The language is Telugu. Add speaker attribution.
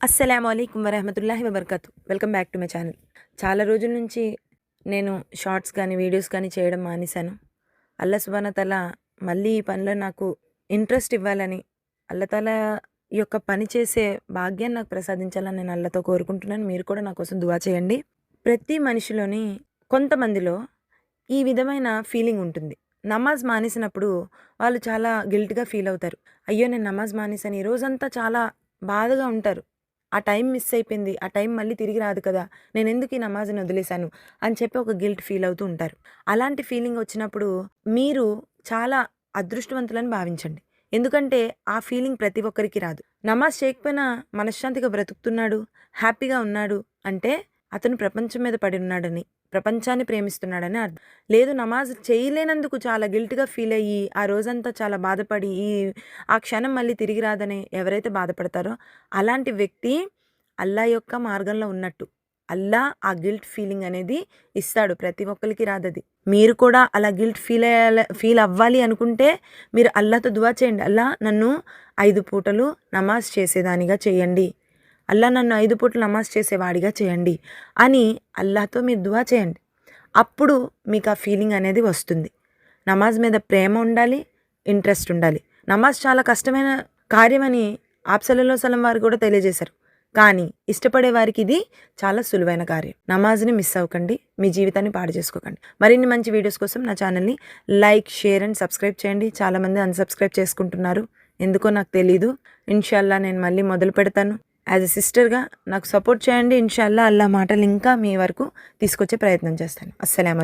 Speaker 1: అస్సలం అయికం వరహమతుల్లాహి వబర్కతు. Welcome back to my channel. చాలా రోజుల నుంచి నేను షార్ట్స్ కానీ వీడియోస్ కానీ చేయడం మానేశాను. అల్లా సుబానతల మళ్ళీ ఈ పనిలో నాకు ఇంట్రెస్ట్ ఇవ్వాలని అల్లతల యొక్క పని చేసే భాగ్యాన్ని నాకు ప్రసాదించాలని నేను అల్లతో కోరుకుంటున్నాను. మీరు కూడా నా కోసం దువా చేయండి. ప్రతి మనిషిలోని కొంతమందిలో ఈ విధమైన ఫీలింగ్ ఉంటుంది. నమాజ్ మానేసినప్పుడు వాళ్ళు చాలా గిల్ట్గా ఫీల్ అవుతారు. అయ్యో నేను నమాజ్ మానేసాను ఈ రోజంతా చాలా బాధగా ఉంటారు. ఆ టైం మిస్ అయిపోయింది ఆ టైం మళ్ళీ తిరిగి రాదు కదా నేను ఎందుకు ఈ నమాజ్ని వదిలేశాను? అని చెప్పి ఒక గిల్ట్ ఫీల్ అవుతూ ఉంటారు. అలాంటి ఫీలింగ్ వచ్చినప్పుడు మీరు చాలా అదృష్టవంతులని భావించండి. ఎందుకంటే ఆ ఫీలింగ్ ప్రతి ఒక్కరికి రాదు. నమాజ్ చేయకపోయినా మనశ్శాంతిగా బ్రతుకుతున్నాడు హ్యాపీగా ఉన్నాడు అంటే అతను ప్రపంచం మీద పడి ఉన్నాడని ప్రపంచాన్ని ప్రేమిస్తున్నాడని అర్థం. లేదు నమాజ్ చేయలేనందుకు చాలా గిల్ట్గా ఫీల్ అయ్యి ఆ రోజంతా చాలా బాధపడి ఈ ఆ క్షణం మళ్ళీ తిరిగి రాదని ఎవరైతే బాధపడతారో అలాంటి వ్యక్తి అల్లా యొక్క మార్గంలో ఉన్నట్టు. అల్లా ఆ గిల్ట్ ఫీలింగ్ అనేది ఇస్తాడు ప్రతి ఒక్కరికి రాదది. మీరు కూడా అలా గిల్ట్ ఫీల్ అయ్యాలి ఫీల్ అవ్వాలి అనుకుంటే మీరు అల్లాతో దువా చేయండి. అల్లా నన్ను ఐదు పూటలు నమాజ్ చేసేదానిగా చేయండి. అల్లా నన్ను ఐదు పూటలు నమాజ్ చేసేవాడిగా చేయండి అని అల్లాతో మీరు దువా చేయండి. అప్పుడు మీకు ఆ ఫీలింగ్ అనేది వస్తుంది. నమాజ్ మీద ప్రేమ ఉండాలి ఇంట్రెస్ట్ ఉండాలి. నమాజ్ చాలా కష్టమైన కార్యమని ఆప్సలలో సలం వారు కూడా తెలియజేశారు. కానీ ఇష్టపడే వారికి ఇది చాలా సులువైన కార్యం. నమాజ్ని మిస్ అవ్వకండి మీ జీవితాన్ని పాడు చేసుకోకండి. మరిన్ని మంచి వీడియోస్ కోసం నా ఛానల్ని లైక్ షేర్ అండ్ సబ్స్క్రైబ్ చేయండి. చాలామంది అన్సబ్స్క్రైబ్ చేసుకుంటున్నారు. ఎందుకో నాకు తెలీదు. ఇన్షాల్లా నేను మళ్ళీ మొదలు పెడతాను. యాజ్ ఎ సిస్టర్గా నాకు సపోర్ట్ చేయండి. ఇన్షాల్లా అల్లా మాటలు ఇంకా మీ వరకు తీసుకొచ్చే ప్రయత్నం చేస్తాను. అస్సలం